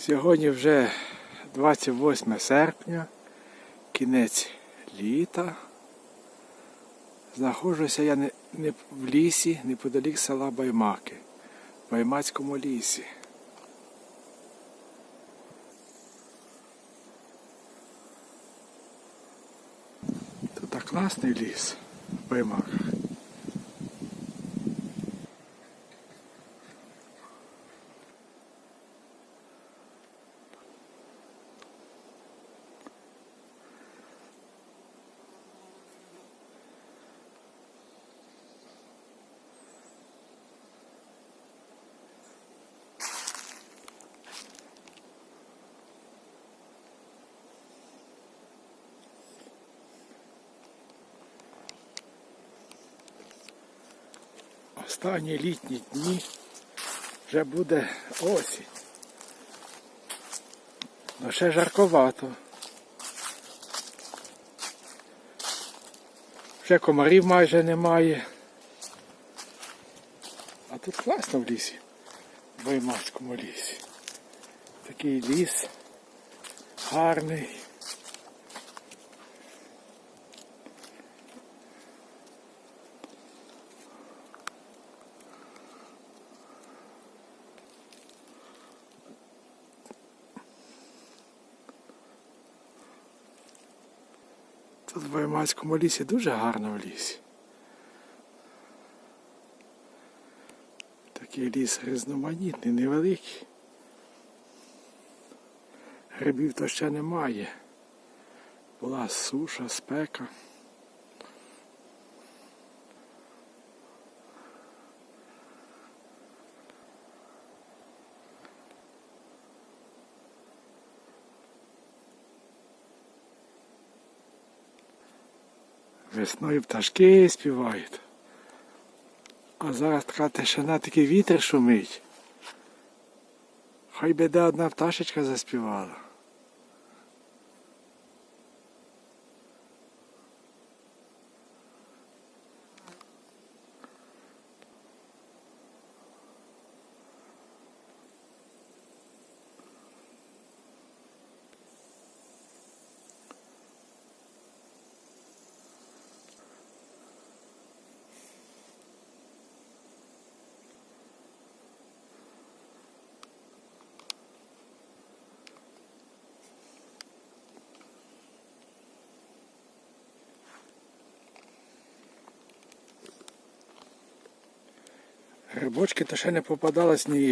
Сьогодні вже 28 серпня, кінець літа. Знаходжуся я не, не в лісі, неподалік села Баймаки, в Баймацькому лісі. Тут так класний ліс в Баймаках. Останні літні дні вже буде осінь. Ну ще жарковато. Вже комарів майже немає. А тут класно в лісі, в Ваймацькому лісі. Такий ліс гарний. Тут в Баймацькому лісі дуже гарно в лісі. Такий ліс різноманітний, невеликий. Грибів то ще немає. Була суша, спека. Весною пташки співають. А зараз така тишина, такий вітер шумить. Хай би де одна пташечка заспівала. Грибочки то ще не попадалось ні